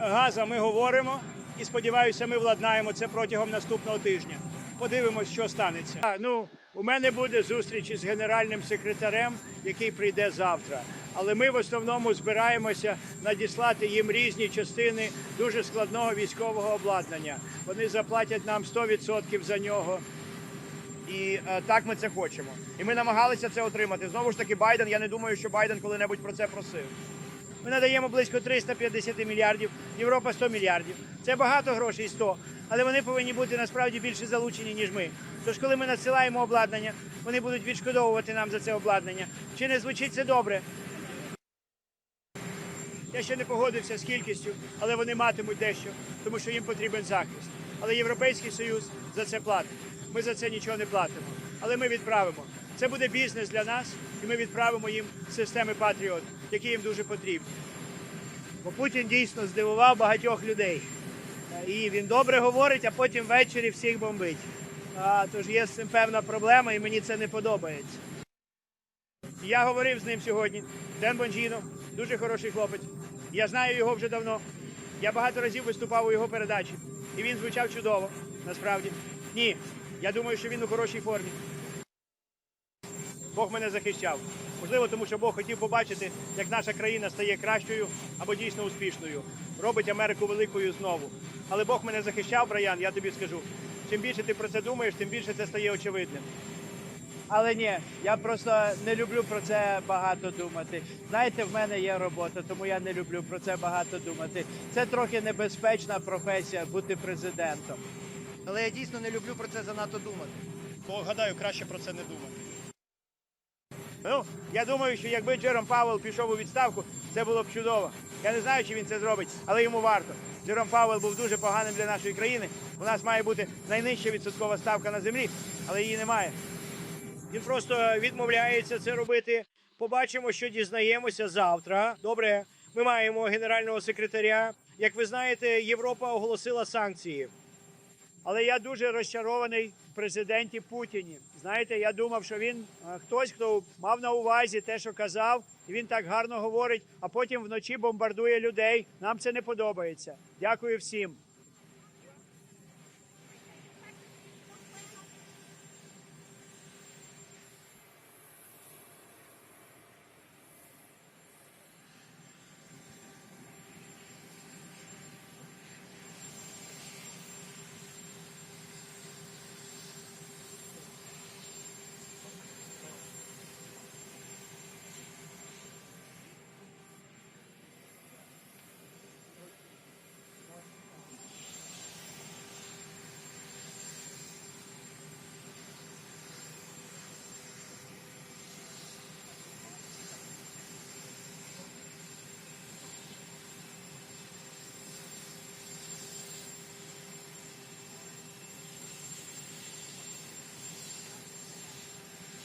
газа ми говоримо і сподіваюся, ми владнаємо це протягом наступного тижня. Подивимось, що станеться. А, ну, у мене буде зустріч із генеральним секретарем, який прийде завтра. Але ми в основному збираємося надіслати їм різні частини дуже складного військового обладнання. Вони заплатять нам 100% за нього. І е, так ми це хочемо. І ми намагалися це отримати. Знову ж таки, Байден. Я не думаю, що Байден коли-небудь про це просив. Ми надаємо близько 350 мільярдів, Європа 100 мільярдів. Це багато грошей 100, але вони повинні бути насправді більше залучені, ніж ми. Тож, коли ми надсилаємо обладнання, вони будуть відшкодовувати нам за це обладнання. Чи не звучить це добре? Я ще не погодився з кількістю, але вони матимуть дещо, тому що їм потрібен захист. Але Європейський Союз за це платить. Ми за це нічого не платимо. Але ми відправимо. Це буде бізнес для нас, і ми відправимо їм системи Патріот, які їм дуже потрібні. Бо Путін дійсно здивував багатьох людей. Е, І він добре говорить, а потім ввечері всіх бомбить. А, тож є з цим певна проблема, і мені це не подобається. Я говорив з ним сьогодні. Ден Бонжіно, дуже хороший хлопець. Я знаю його вже давно. Я багато разів виступав у його передачі. І він звучав чудово, насправді. Ні, я думаю, що він у хорошій формі. Бог мене захищав. Можливо, тому що Бог хотів побачити, як наша країна стає кращою або дійсно успішною, робить Америку великою знову. Але Бог мене захищав, Браян, я тобі скажу. Чим більше ти про це думаєш, тим більше це стає очевидним. Але ні, я просто не люблю про це багато думати. Знаєте, в мене є робота, тому я не люблю про це багато думати. Це трохи небезпечна професія бути президентом. Але я дійсно не люблю про це занадто думати. То гадаю, краще про це не думати. Ну, я думаю, що якби Джером Пауел пішов у відставку, це було б чудово. Я не знаю, чи він це зробить, але йому варто. Джером Пауел був дуже поганим для нашої країни. У нас має бути найнижча відсоткова ставка на землі, але її немає. Він просто відмовляється це робити. Побачимо, що дізнаємося завтра. Добре, ми маємо генерального секретаря. Як ви знаєте, Європа оголосила санкції. Але я дуже розчарований в президенті Путіні. Знаєте, я думав, що він е, хтось, хто мав на увазі те, що казав, і він так гарно говорить, а потім вночі бомбардує людей. Нам це не подобається. Дякую всім.